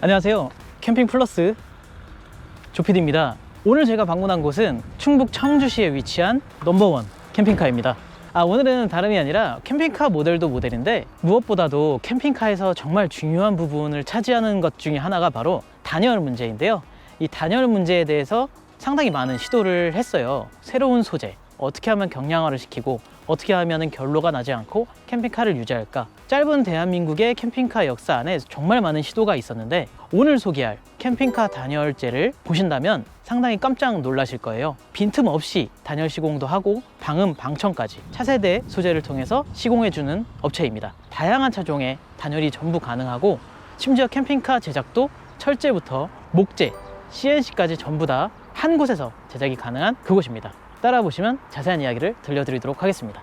안녕하세요. 캠핑 플러스 조피디입니다. 오늘 제가 방문한 곳은 충북 청주시에 위치한 넘버원 캠핑카입니다. 아, 오늘은 다름이 아니라 캠핑카 모델도 모델인데 무엇보다도 캠핑카에서 정말 중요한 부분을 차지하는 것 중에 하나가 바로 단열 문제인데요. 이 단열 문제에 대해서 상당히 많은 시도를 했어요. 새로운 소재, 어떻게 하면 경량화를 시키고 어떻게 하면 결로가 나지 않고 캠핑카를 유지할까? 짧은 대한민국의 캠핑카 역사 안에 정말 많은 시도가 있었는데 오늘 소개할 캠핑카 단열재를 보신다면 상당히 깜짝 놀라실 거예요. 빈틈없이 단열 시공도 하고 방음, 방청까지 차세대 소재를 통해서 시공해주는 업체입니다. 다양한 차종에 단열이 전부 가능하고 심지어 캠핑카 제작도 철제부터 목재, CNC까지 전부 다 한 곳에서 제작이 가능한 그곳입니다. 따라 보시면 자세한 이야기를 들려드리도록 하겠습니다.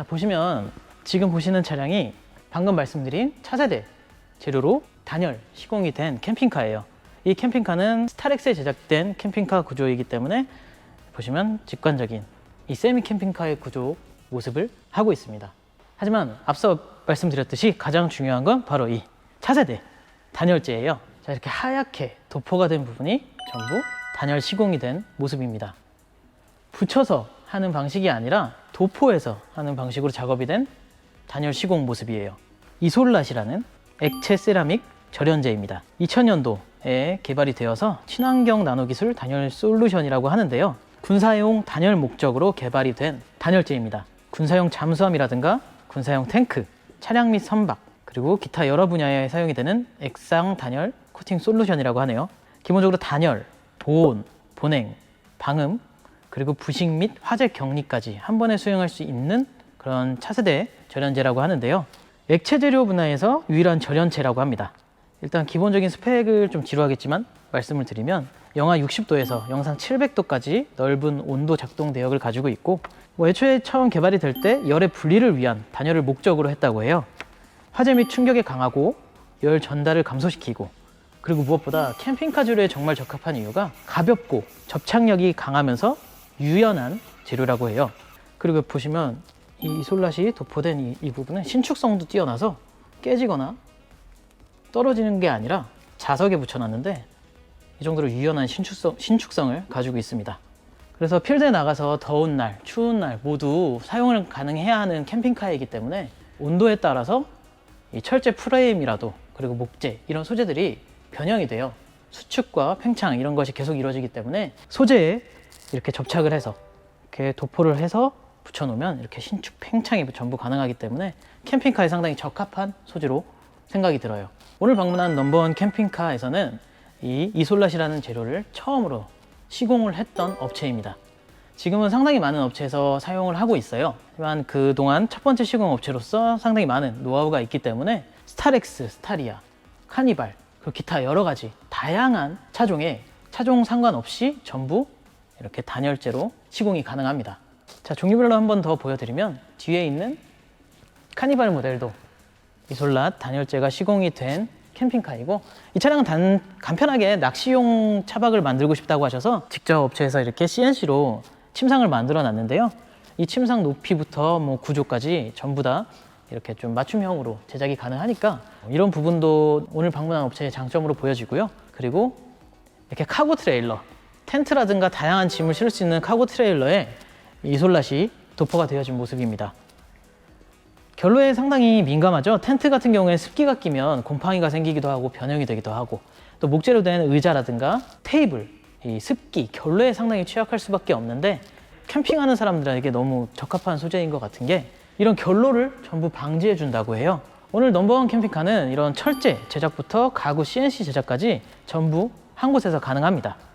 자, 보시면 지금 보시는 차량이 방금 말씀드린 차세대 재료로 단열 시공이 된 캠핑카예요. 이 캠핑카는 스타렉스에 제작된 캠핑카 구조이기 때문에 보시면 직관적인 이 세미 캠핑카의 구조 모습을 하고 있습니다. 하지만 앞서 말씀드렸듯이 가장 중요한 건 바로 이 차세대 단열재예요. 자, 이렇게 하얗게 도포가 된 부분이 전부 단열 시공이 된 모습입니다. 붙여서 하는 방식이 아니라 도포해서 하는 방식으로 작업이 된 단열 시공 모습이에요. 이솔랏이라는 액체 세라믹 절연제입니다. 2000년도에 개발이 되어서 친환경 나노 기술 단열 솔루션이라고 하는데요. 군사용 단열 목적으로 개발이 된 단열재입니다. 군사용 잠수함이라든가 군사용 탱크, 차량 및 선박, 그리고 기타 여러 분야에 사용이 되는 액상 단열 코팅 솔루션이라고 하네요. 기본적으로 단열, 보온, 보냉, 방음, 그리고 부식 및 화재 격리까지 한 번에 수행할 수 있는 그런 차세대 절연제라고 하는데요. 액체 재료 분야에서 유일한 절연체라고 합니다. 일단 기본적인 스펙을 좀 지루하겠지만 말씀을 드리면 영하 60도에서 영상 700도까지 넓은 온도 작동 대역을 가지고 있고 뭐 애초에 처음 개발이 될 때 열의 분리를 위한 단열을 목적으로 했다고 해요. 화재 및 충격에 강하고 열 전달을 감소시키고 그리고 무엇보다 캠핑카 재료에 정말 적합한 이유가 가볍고 접착력이 강하면서 유연한 재료라고 해요. 그리고 보시면 이 솔랏이 도포된 이, 이 부분은 신축성도 뛰어나서 깨지거나 떨어지는 게 아니라 자석에 붙여놨는데 이 정도로 유연한 신축성, 신축성을 가지고 있습니다. 그래서 필드에 나가서 더운 날, 추운 날 모두 사용을 가능해야 하는 캠핑카이기 때문에 온도에 따라서 이 철제 프레임이라도 그리고 목재 이런 소재들이 변형이 돼요. 수축과 팽창 이런 것이 계속 이루어지기 때문에 소재에 이렇게 접착을 해서 이렇게 도포를 해서 붙여놓으면 이렇게 신축 팽창이 전부 가능하기 때문에 캠핑카에 상당히 적합한 소재로 생각이 들어요. 오늘 방문한 넘버원 캠핑카에서는 이 이솔랏이라는 재료를 처음으로 시공을 했던 업체입니다. 지금은 상당히 많은 업체에서 사용을 하고 있어요. 하지만 그동안 첫 번째 시공 업체로서 상당히 많은 노하우가 있기 때문에 스타렉스, 스타리아, 카니발, 그리고 기타 여러 가지 다양한 차종에 차종 상관없이 전부 이렇게 단열재로 시공이 가능합니다. 자, 종류별로 한 번 더 보여드리면 뒤에 있는 카니발 모델도 이솔랏 단열재가 시공이 된 캠핑카이고 이 차량은 단 간편하게 낚시용 차박을 만들고 싶다고 하셔서 직접 업체에서 이렇게 CNC로 침상을 만들어 놨는데요. 이 침상 높이부터 뭐 구조까지 전부 다 이렇게 좀 맞춤형으로 제작이 가능하니까 이런 부분도 오늘 방문한 업체의 장점으로 보여지고요. 그리고 이렇게 카고 트레일러, 텐트라든가 다양한 짐을 실을 수 있는 카고 트레일러에 이솔랏이 도포가 되어진 모습입니다. 결로에 상당히 민감하죠. 텐트 같은 경우에 습기가 끼면 곰팡이가 생기기도 하고 변형이 되기도 하고 또 목재로 된 의자라든가 테이블, 이 습기, 결로에 상당히 취약할 수밖에 없는데 캠핑하는 사람들에게 너무 적합한 소재인 것 같은 게 이런 결로를 전부 방지해 준다고 해요. 오늘 넘버원 캠핑카는 이런 철제 제작부터 가구 CNC 제작까지 전부 한 곳에서 가능합니다.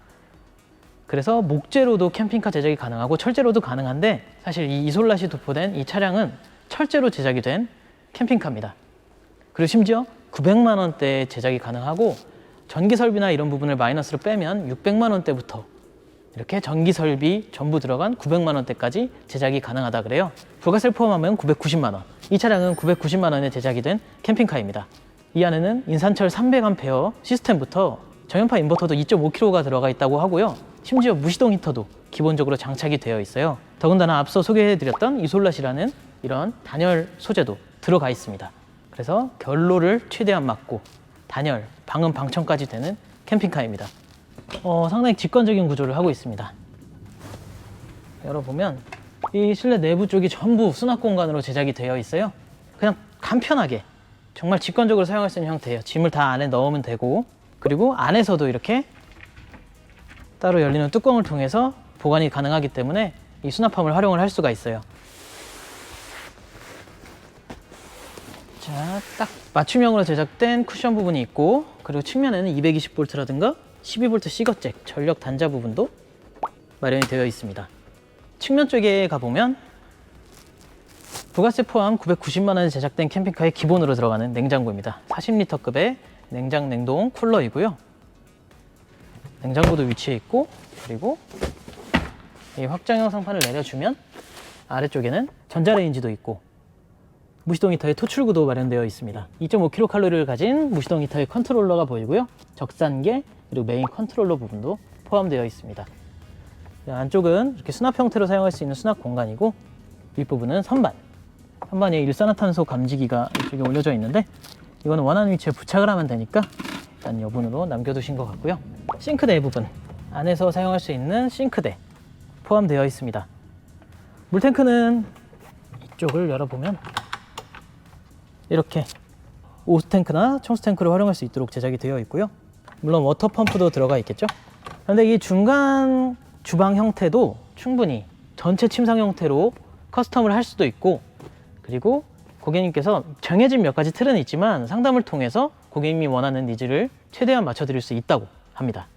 그래서 목재로도 캠핑카 제작이 가능하고 철제로도 가능한데 사실 이 이솔랏이 도포된 이 차량은 철제로 제작이 된 캠핑카입니다. 그리고 심지어 900만 원대 제작이 가능하고 전기 설비나 이런 부분을 마이너스로 빼면 600만 원대부터 이렇게 전기 설비 전부 들어간 900만 원대까지 제작이 가능하다 그래요. 부가세를 포함하면 990만 원. 이 차량은 990만 원에 제작이 된 캠핑카입니다. 이 안에는 인산철 300A 시스템부터 저연파 인버터도 2.5kg가 들어가 있다고 하고요. 심지어 무시동 히터도 기본적으로 장착이 되어 있어요. 더군다나 앞서 소개해드렸던 이솔라시라는 이런 단열 소재도 들어가 있습니다. 그래서 결로를 최대한 막고 단열, 방음, 방청까지 되는 캠핑카입니다. 어, 상당히 직관적인 구조를 하고 있습니다. 열어보면 이 실내 내부 쪽이 전부 수납 공간으로 제작이 되어 있어요. 그냥 간편하게 정말 직관적으로 사용할 수 있는 형태예요. 짐을 다 안에 넣으면 되고 그리고 안에서도 이렇게 따로 열리는 뚜껑을 통해서 보관이 가능하기 때문에 이 수납함을 활용을 할 수가 있어요. 자, 딱 맞춤형으로 제작된 쿠션 부분이 있고 그리고 측면에는 220V라든가 12V 시거잭 전력 단자 부분도 마련이 되어 있습니다. 측면 쪽에 가보면 부가세 포함 990만 원에 제작된 캠핑카의 기본으로 들어가는 냉장고입니다. 40리터급의 냉장 냉동 쿨러이고요. 냉장고도 위치해 있고 그리고 이 확장형 상판을 내려주면 아래쪽에는 전자레인지도 있고 무시동 히터의 토출구도 마련되어 있습니다. 2.5kcal를 가진 무시동 히터의 컨트롤러가 보이고요. 적산계 그리고 메인 컨트롤러 부분도 포함되어 있습니다. 네, 안쪽은 이렇게 수납 형태로 사용할 수 있는 수납 공간이고 윗부분은 선반. 선반에 일산화탄소 감지기가 이쪽에 올려져 있는데 이거는 원하는 위치에 부착을 하면 되니까 일단 여분으로 남겨두신 것 같고요. 싱크대 부분 안에서 사용할 수 있는 싱크대 포함되어 있습니다. 물탱크는 이쪽을 열어보면 이렇게 오스탱크나 청수탱크를 활용할 수 있도록 제작이 되어 있고요. 물론 워터펌프도 들어가 있겠죠. 그런데 이 중간 주방 형태도 충분히 전체 침상 형태로 커스텀을 할 수도 있고 그리고 고객님께서 정해진 몇 가지 틀은 있지만 상담을 통해서 고객님이 원하는 니즈를 최대한 맞춰드릴 수 있다고 합니다.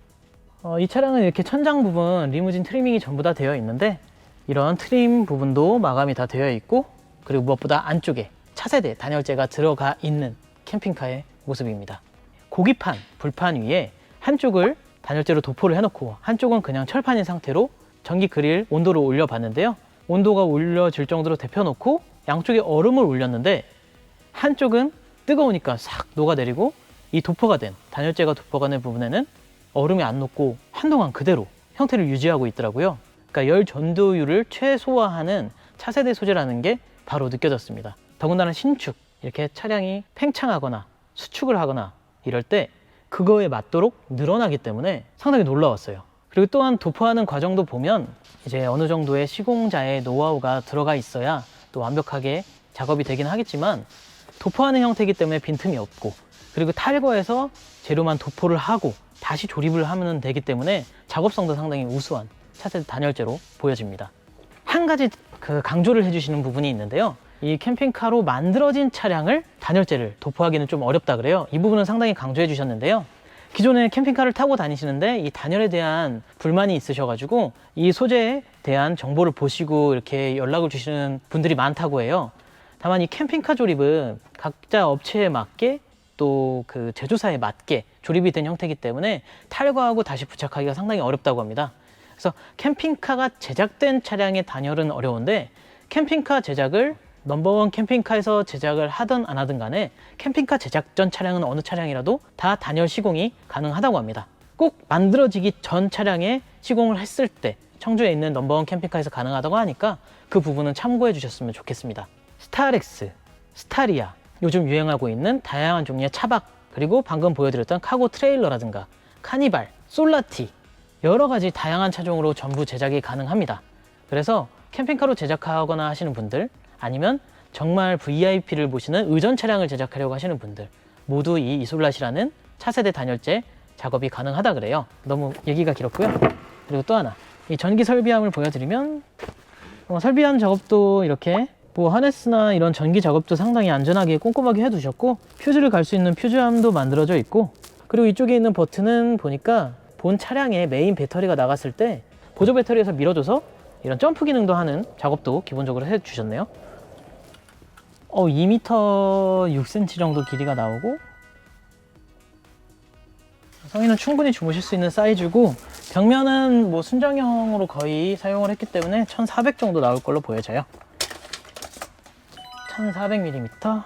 어, 이 차량은 이렇게 천장 부분 리무진 트리밍이 전부 다 되어 있는데 이런 트림 부분도 마감이 다 되어 있고 그리고 무엇보다 안쪽에 차세대 단열재가 들어가 있는 캠핑카의 모습입니다. 고기판, 불판 위에 한쪽을 단열재로 도포를 해놓고 한쪽은 그냥 철판인 상태로 전기 그릴 온도를 올려봤는데요. 온도가 올려질 정도로 데펴놓고 양쪽에 얼음을 올렸는데 한쪽은 뜨거우니까 싹 녹아내리고 이 도포가 된 단열재가 도포가 된 부분에는 얼음이 안 녹고 한동안 그대로 형태를 유지하고 있더라고요. 그러니까 열 전도율을 최소화하는 차세대 소재라는 게 바로 느껴졌습니다. 더군다나 신축 이렇게 차량이 팽창하거나 수축을 하거나 이럴 때 그거에 맞도록 늘어나기 때문에 상당히 놀라웠어요. 그리고 또한 도포하는 과정도 보면 이제 어느 정도의 시공자의 노하우가 들어가 있어야 또 완벽하게 작업이 되긴 하겠지만 도포하는 형태이기 때문에 빈틈이 없고 그리고 탈거해서 재료만 도포를 하고 다시 조립을 하면 되기 때문에 작업성도 상당히 우수한 차세대 단열재로 보여집니다. 한 가지 그 강조를 해주시는 부분이 있는데요. 이 캠핑카로 만들어진 차량을 단열재를 도포하기는 좀 어렵다 그래요. 이 부분은 상당히 강조해 주셨는데요. 기존에 캠핑카를 타고 다니시는데 이 단열에 대한 불만이 있으셔가지고 이 소재에 대한 정보를 보시고 이렇게 연락을 주시는 분들이 많다고 해요. 다만 이 캠핑카 조립은 각자 업체에 맞게 또 그 제조사에 맞게 조립이 된 형태이기 때문에 탈거하고 다시 부착하기가 상당히 어렵다고 합니다. 그래서 캠핑카가 제작된 차량의 단열은 어려운데 캠핑카 제작을 넘버원 캠핑카에서 제작을 하든 안 하든 간에 캠핑카 제작 전 차량은 어느 차량이라도 다 단열 시공이 가능하다고 합니다. 꼭 만들어지기 전 차량에 시공을 했을 때 청주에 있는 넘버원 캠핑카에서 가능하다고 하니까 그 부분은 참고해 주셨으면 좋겠습니다. 스타렉스, 스타리아, 요즘 유행하고 있는 다양한 종류의 차박, 그리고 방금 보여드렸던 카고 트레일러라든가 카니발, 솔라티, 여러 가지 다양한 차종으로 전부 제작이 가능합니다. 그래서 캠핑카로 제작하거나 하시는 분들 아니면 정말 VIP를 모시는 의전 차량을 제작하려고 하시는 분들 모두 이 이솔라시라는 차세대 단열재 작업이 가능하다 그래요. 너무 얘기가 길었고요. 그리고 또 하나 이 전기 설비함을 보여드리면 어, 설비함 작업도 이렇게 뭐 하네스나 이런 전기 작업도 상당히 안전하게 꼼꼼하게 해두셨고 퓨즈를 갈 수 있는 퓨즈함도 만들어져 있고 그리고 이쪽에 있는 버튼은 보니까 본 차량의 메인 배터리가 나갔을 때 보조 배터리에서 밀어줘서 이런 점프 기능도 하는 작업도 기본적으로 해주셨네요. 어, 2m 6cm 정도 길이가 나오고 성인은 충분히 주무실 수 있는 사이즈고 벽면은 뭐 순정형으로 거의 사용을 했기 때문에 1400 정도 나올 걸로 보여져요 1400mm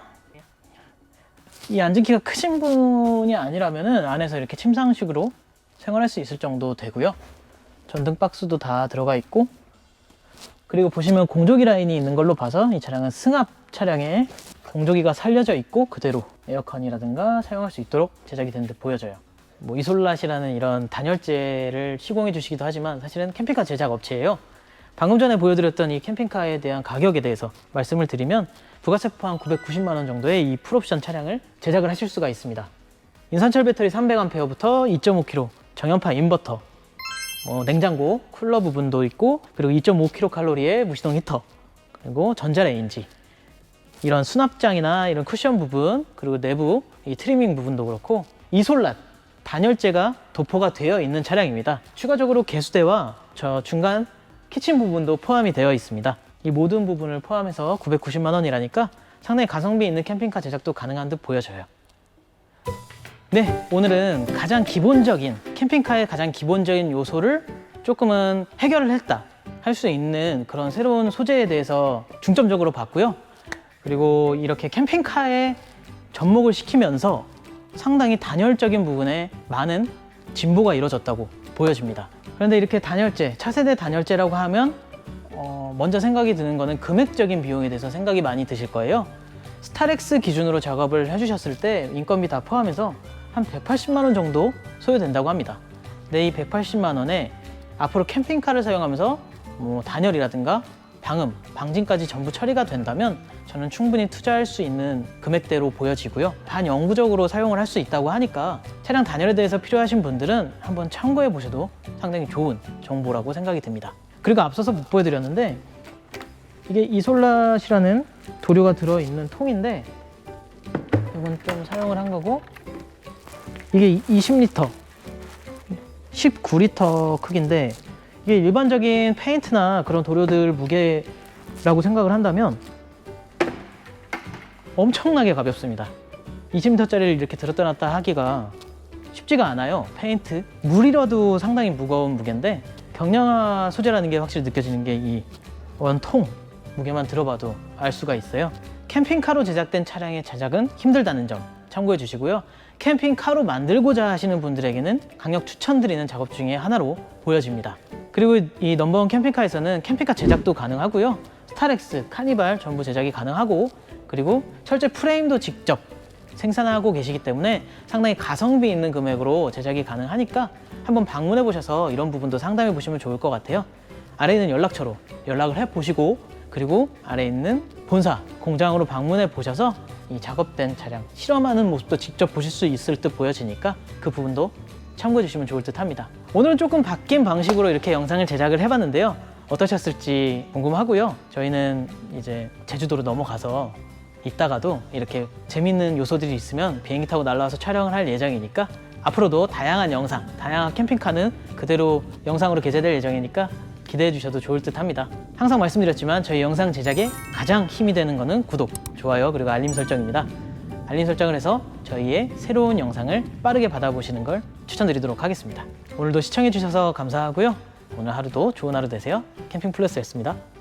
이 앉은 키가 크신 분이 아니라면은 안에서 이렇게 침상식으로 생활할 수 있을 정도 되고요 전등 박스도 다 들어가 있고 그리고 보시면 공조기 라인이 있는 걸로 봐서 이 차량은 승합 차량에 공조기가 살려져 있고 그대로 에어컨이라든가 사용할 수 있도록 제작이 된 듯 보여져요. 뭐 이솔라시라는 이런 단열재를 시공해 주시기도 하지만 사실은 캠핑카 제작 업체예요. 방금 전에 보여드렸던 이 캠핑카에 대한 가격에 대해서 말씀을 드리면 부가세 포함 990만 원 정도의 이 풀옵션 차량을 제작을 하실 수가 있습니다. 인산철 배터리 300A부터 2.5kg 정연파 인버터 뭐 냉장고, 쿨러 부분도 있고 그리고 2.5kcal의 무시동 히터 그리고 전자레인지 이런 수납장이나 이런 쿠션 부분 그리고 내부 이 트리밍 부분도 그렇고 이솔랏 단열재가 도포가 되어 있는 차량입니다. 추가적으로 개수대와 저 중간 키친 부분도 포함이 되어 있습니다. 이 모든 부분을 포함해서 990만 원이라니까 상당히 가성비 있는 캠핑카 제작도 가능한 듯 보여져요. 네, 오늘은 가장 기본적인 캠핑카의 가장 기본적인 요소를 조금은 해결을 했다 할 수 있는 그런 새로운 소재에 대해서 중점적으로 봤고요. 그리고 이렇게 캠핑카에 접목을 시키면서 상당히 단열적인 부분에 많은 진보가 이루어졌다고 보여집니다. 그런데 이렇게 단열재, 차세대 단열재라고 하면 어, 먼저 생각이 드는 거는 금액적인 비용에 대해서 생각이 많이 드실 거예요. 스타렉스 기준으로 작업을 해주셨을 때 인건비 다 포함해서 한 180만 원 정도 소요된다고 합니다. 근데 이 180만 원에 앞으로 캠핑카를 사용하면서 뭐 단열이라든가 방음, 방진까지 전부 처리가 된다면 저는 충분히 투자할 수 있는 금액대로 보여지고요. 반영구적으로 사용을 할 수 있다고 하니까 차량 단열에 대해서 필요하신 분들은 한번 참고해 보셔도 상당히 좋은 정보라고 생각이 듭니다. 그리고 앞서서 못 보여드렸는데 이게 이솔라시라는 도료가 들어있는 통인데 이건 좀 사용을 한 거고 이게 20리터 19리터 크기인데 이게 일반적인 페인트나 그런 도료들 무게라고 생각을 한다면 엄청나게 가볍습니다. 20리터짜리를 이렇게 들었다 놨다 하기가 쉽지가 않아요. 페인트. 물이라도 상당히 무거운 무게인데 경량화 소재라는 게 확실히 느껴지는 게 이 원통 무게만 들어봐도 알 수가 있어요. 캠핑카로 제작된 차량의 제작은 힘들다는 점 참고해 주시고요. 캠핑카로 만들고자 하시는 분들에게는 강력 추천드리는 작업 중에 하나로 보여집니다 그리고 이 넘버원 캠핑카에서는 캠핑카 제작도 가능하고요 스타렉스, 카니발 전부 제작이 가능하고 그리고 철제 프레임도 직접 생산하고 계시기 때문에 상당히 가성비 있는 금액으로 제작이 가능하니까 한번 방문해 보셔서 이런 부분도 상담해 보시면 좋을 것 같아요. 아래 있는 연락처로 연락을 해 보시고 그리고 아래 있는 본사 공장으로 방문해 보셔서 이 작업된 차량 실험하는 모습도 직접 보실 수 있을 듯 보여지니까 그 부분도 참고해 주시면 좋을 듯 합니다. 오늘은 조금 바뀐 방식으로 이렇게 영상을 제작을 해봤는데요. 어떠셨을지 궁금하고요. 저희는 이제 제주도로 넘어가서 이따가도 이렇게 재밌는 요소들이 있으면 비행기 타고 날라와서 촬영을 할 예정이니까 앞으로도 다양한 영상, 다양한 캠핑카는 그대로 영상으로 게재될 예정이니까 기대해 주셔도 좋을 듯 합니다. 항상 말씀드렸지만 저희 영상 제작에 가장 힘이 되는 거는 구독, 좋아요, 그리고 알림 설정입니다. 알림 설정을 해서 저희의 새로운 영상을 빠르게 받아보시는 걸 추천드리도록 하겠습니다. 오늘도 시청해 주셔서 감사하고요. 오늘 하루도 좋은 하루 되세요. 캠핑 플러스였습니다.